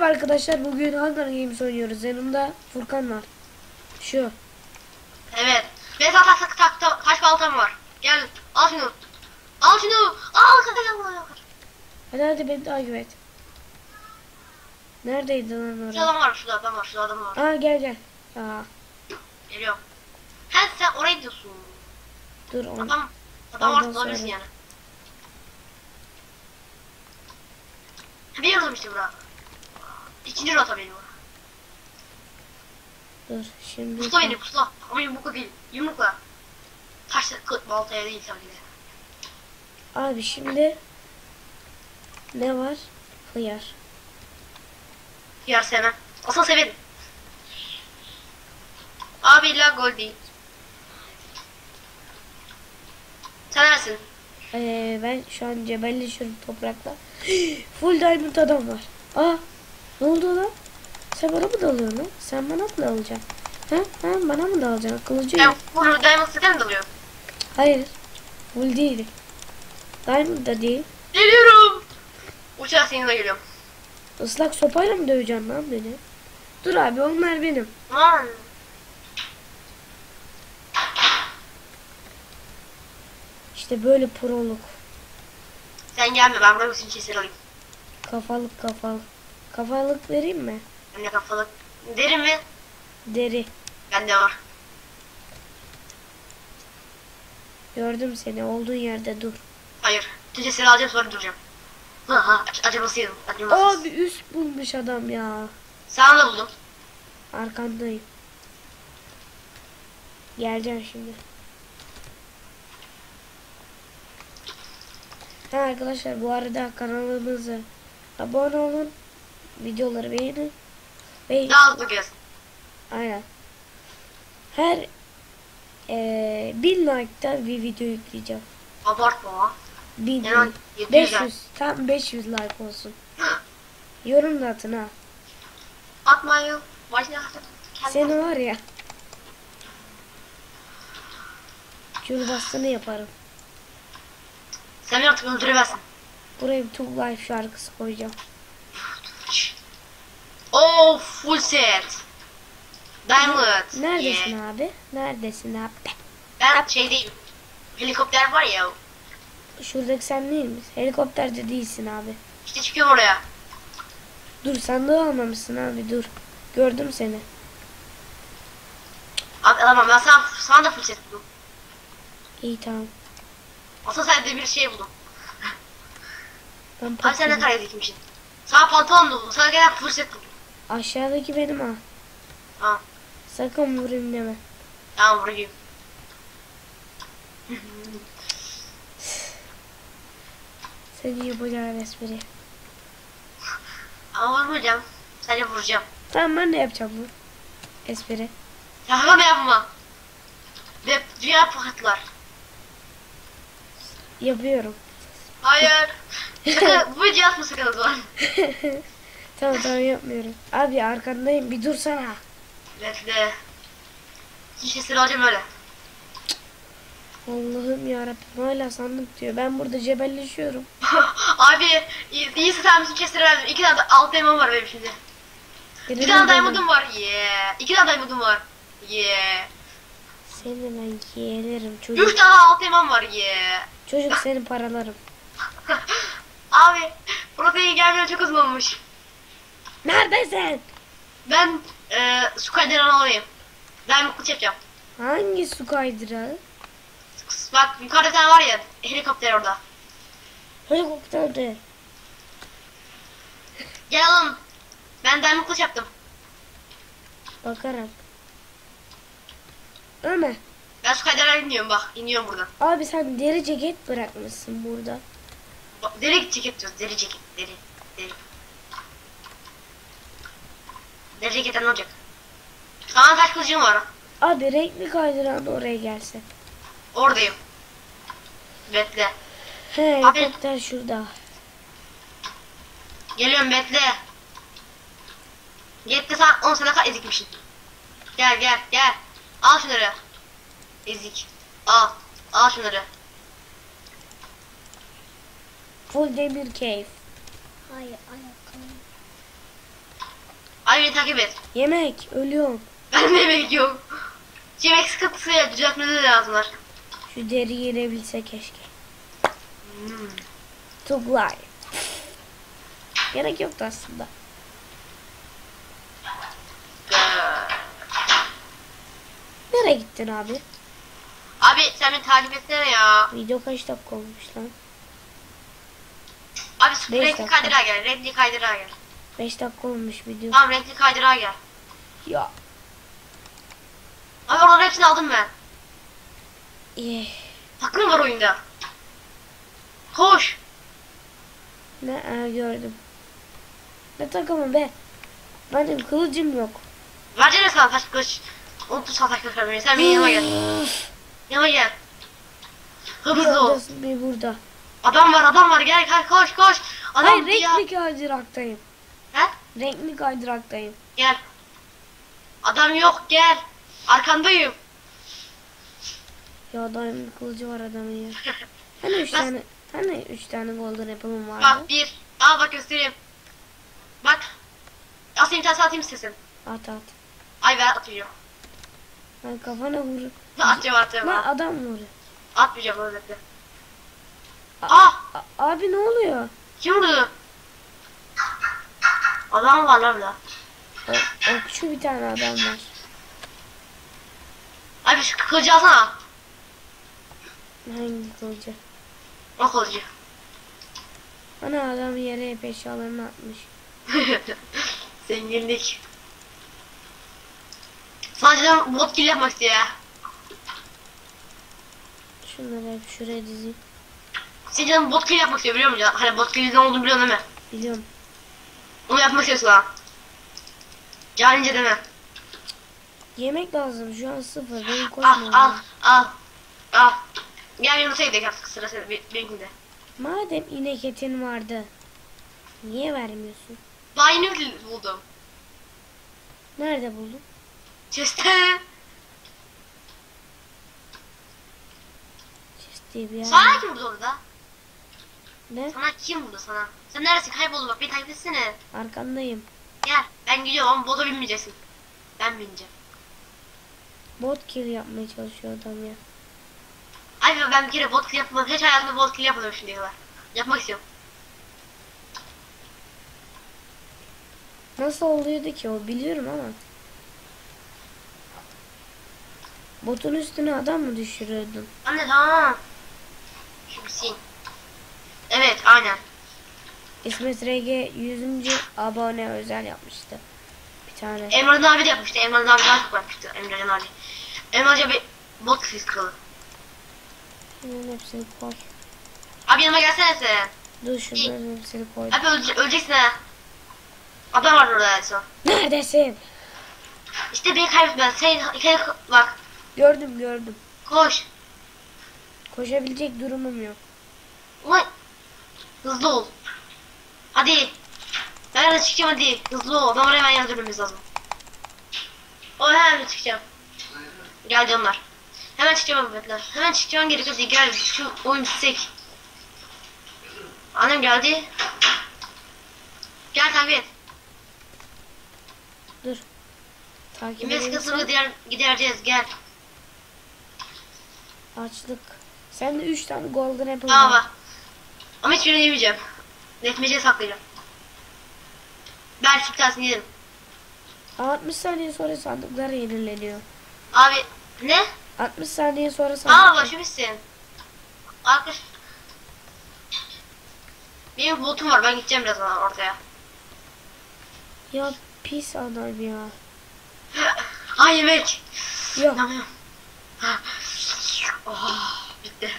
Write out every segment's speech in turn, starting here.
Merhaba arkadaşlar bugün Hunger Games oynuyoruz. Yanımda Furkan var. Şu. Evet. Ve zaten tak tak tak taş baltam var. Gel al şunu. Al şunu. Al kadar Hadi hadi beni takip et. Neredeydi lan Şurada orası? adam var şurada adam var şurada adam var. Aa gel gel. Aa Geliyorum. He sen oraya gidiyorsun. dur on. Adam adam var olabilirsin yani. Bir işte bura. İkinci rota benim. Dur şimdi. Pusula beni pusula. Ama yumrukla değil. Yumrukla. Taş kılıç baltaya değil tabii de. Abi şimdi ne var? Hıyar. Yer sevmem. Asıl severim. Abi illa gol değil. Sen neresin? Ee, ben şu an cebelleşiyorum toprakla. Full diamond adam var. Aa ne oldu lan? Sen bana mı dalıyorsun lan? Sen bana mı dalacaksın? Ha? Ha bana mı dalacaksın? Kılıcı Ben yok. bunu Diamond City'den mi dalıyorum? Hayır. Full değil. Diamond da değil. Geliyorum. Uçağa seninle geliyorum. Islak sopayla mı döveceksin lan beni? Dur abi onlar benim. Aman. İşte böyle proluk. Sen gelme ben bütün kesir alayım. Kafalık kafalık. Kafalık vereyim mi? De kafalık. Derin mi? Deri. Bende var. Gördüm seni. Olduğun yerde dur. Hayır. Bütün kesiri alacağım sonra duracağım. Ha ha acımasıydım. Acımasız. Abi üst bulmuş adam ya. Sana da buldum. Arkandayım. Geleceğim şimdi. Ha arkadaşlar bu arada kanalımıza abone olun. Videoları beğenin. Ve hızlı gez. aynen. Her eee bin like'da bir video yükleyeceğim. Abartma ha. Bin En az değil. 700 like. 500 tam 500 like olsun. Yorum da atın ha. Atmayın. Atın. Seni var ya. Cürbastını yaparım. Sen artık öldüremezsin. Buraya bir Tug Life şarkısı koyacağım. Oh full set. Diamond. Neredesin Yeah. abi? Neredesin abi? Ben şeydeyim. Helikopter var ya. Şuradaki sen değil misin? Helikopterde değilsin abi. İşte çıkıyorum oraya. Dur sandığı almamışsın abi dur. Gördüm seni. Abi alamam ben sana, sana da full set buldum. İyi tamam. Aslında sen de bir şey buldum. Ben Abi sen ne kadar dikmişsin. Sana pantolon buldum. Sana gelen full set buldum. Aşağıdaki benim ha. Ha. Sakın vurayım deme. Tamam vurayım. Seni yapacağım espri. Ama vurmayacağım. Sadece vuracağım. Tamam ben de yapacağım bu. Espri. Yapma yapma. Ve dünya patlar. Yapıyorum. Hayır. Bu atma sakın o zaman. tamam tamam yapmıyorum. Abi arkandayım bir dursana. Bekle. İşte sıra alacağım öyle. Allah'ım yarabbim hala sandık diyor. Ben burada cebelleşiyorum. Abi iyi- iyisi sen kesire verdin. İki tane alt diamond var benim şimdi. Bir tane diamond'um var. Yeah. İki tane diamond'um var. Yeah. Seni ben yeğlerim çocuk. Üç tane alt diamond var. Yeah. Çocuk senin paralarım. Abi protein gelmeye çok uzun olmuş. Neredesin? Ben e, su kaydıran alayım. Diamond kılıç yapacağım. Hangi su kaydırağı? Bak yukarıda bir tane var ya helikopter orada. Helikopterde. Gel alalım. Ben diamond kılıç yaptım. Bakarak. Ömer. Ben su kaydıran iniyorum bak. iniyorum buradan. Abi sen deri ceket bırakmışsın burada. Bak, deri ceket diyoruz. Deri ceket. Deri. Deri. Deri ceketten ne olacak? Sana taş kılıcım var. Abi renkli kaydıran da oraya gelse. Oradayım. Bekle. He Abi- helikopter şurada. Geliyorum bekle. Gitti sen 10 sene kadar ezikmişsin. Gel gel gel. Al şunları. Ezik. Al. Al şunları. Full demir cave. Hayır ayakkabı. Beni takip et. Yemek. Ölüyorum. Ben yemek yok. Yemek sıkıntısı düzeltmeleri lazımlar. Şu deri yenebilse keşke. Hmm. Tuglay. Gerek yoktu aslında. Nereye gittin abi? Abi sen beni takip etsene ya. Video kaç dakika olmuş lan? Abi Beş dakika. gel. Renkli kaydırağa gel. 5 dakika olmuş video. Tamam renkli kaydırağa gel. Ya. Abi oraların hepsini aldım ben. eh, Takım var oyunda. Koş. Ne Aa, gördüm. Ne takımı be? Benim kılıcım yok. Versene sana taş kılıç. Unuttum sana taş kılıç vermeyi. Sen benim yanıma gel. Yanıma gel. Hızlı ol. bir burada. Adam var adam var gel koş koş. Adam Hayır renkli kaydıraktayım. Renkli kaydıraktayım. Gel. Adam yok gel. Arkandayım. Ya diamond kılıcı var adamın ya. Hani üç Nasıl? tane hani üç tane golden apple'ım vardı. Bak bir. Al bak göstereyim. Bak. Asayım tane atayım istesin. At at. Ay ver atacağım. Lan kafana vur. Atacağım atacağım. Lan adam vuruyor. Atmayacağım öyle Ah! A- abi ne oluyor? Kim vurdu? Adam var lan burada. O, okçu bir tane adam var. Abi şu kılıcı alsana. Hangi kılıcı? O kılıcı. Ana adam yere hep eşyalarını atmış. Zenginlik. Sadece bot kill yapmak ya. Şunları hep şuraya dizeyim. Senin bot kill yapmak istiyor biliyor musun? Hani bot kill'in ne olduğunu biliyorsun değil mi? Biliyorum. Onu yapmak istiyorsun ha. Canince deme. Yemek lazım şu an sıfır. Benim Al koşmam al lazım. al. Al. Gel Yunus'a gidelim artık sırası bir- benimkinde. Madem inek etin vardı. Niye vermiyorsun? Daha yeni bir buldum. Nerede buldun? Chest'te. Chest diye bir yer. Sana kim buldu orada? Ne? Sana kim buldu sana? Sen neredesin? Kayboldun bak beni takip etsene. Arkandayım. Gel ben gidiyorum ama bota binmeyeceksin. Ben bineceğim. Bot kill yapmaya çalışıyor adam ya. Ay ben bir kere bot kill yapmadım. Hiç hayatımda bot kill yapmadım şimdiye kadar. Yapmak istiyorum. Nasıl oluyordu ki o biliyorum ama. Botun üstüne adam mı düşürüyordun? Anne tamam. Evet aynen. İsmet RG 100. abone özel yapmıştı. Bir tane. Emre'nin abi de yapmıştı. Emre'nin abi daha çok yapmıştı. Emre'nin abi. Emre bir bot kill kralı. Bunların hepsini koy. Abi yanıma gelsene sen. Dur şunların hepsini koy. Abi öle- öleceksin ha. Adam var orada en son. Neredesin? İşte beni kaybetmez. Sen sen bak. Gördüm gördüm. Koş. Koşabilecek durumum yok. Ulan. Hızlı ol. Hadi. Ben yana çıkacağım hadi. Hızlı ol. Adam oraya hemen yana dönmemiz lazım. O hemen çıkacağım. Geldi onlar. Hemen çıkacağım bekle. Hemen çıkacağım gerekiyor diye gel. Şu oyun bitecek. Annem geldi. Gel takip et. Dur. Takip Yemek sıkıntısını edebilsem gider, gidereceğiz gel. açlık. Sende 3 tane golden apple var. bak. Ama hiçbirini yemeyeceğim. Netmeceye saklayacağım. Belki bir tanesini yerim. 60 saniye sonra sandıklar yenileniyor. Abi ne? 60 saniye sonra Aa sandıklar. başlamışsın. Arkadaş. Benim botum var ben gideceğim birazdan ortaya. Ya pis adam ya. Ay yemek. Yok. Tamam. Oh, bitti.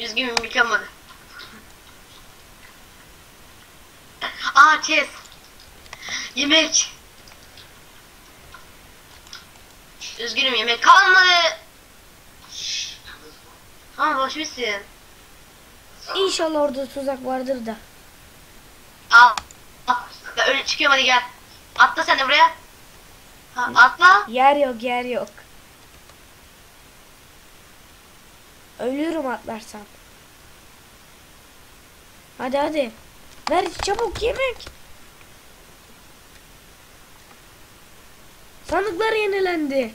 Üzgünüm mükemmel. Aa chest. Yemek. Üzgünüm yemek kalmadı. Tamam boş bitsin. İnşallah orada tuzak vardır da. Al. Ben öyle çıkıyorum hadi gel. Atla sen de buraya. Ha, atla. Yer yok yer yok. Ölüyorum atlarsam. Hadi hadi. Ver çabuk yemek. Sandıklar yenilendi.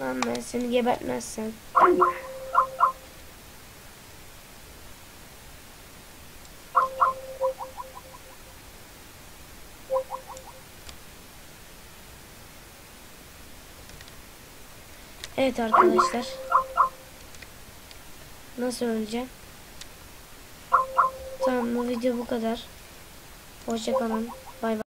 Lan ben seni gebertmezsem. Evet arkadaşlar. Nasıl öleceğim? Tamam bu video bu kadar. Hoşçakalın.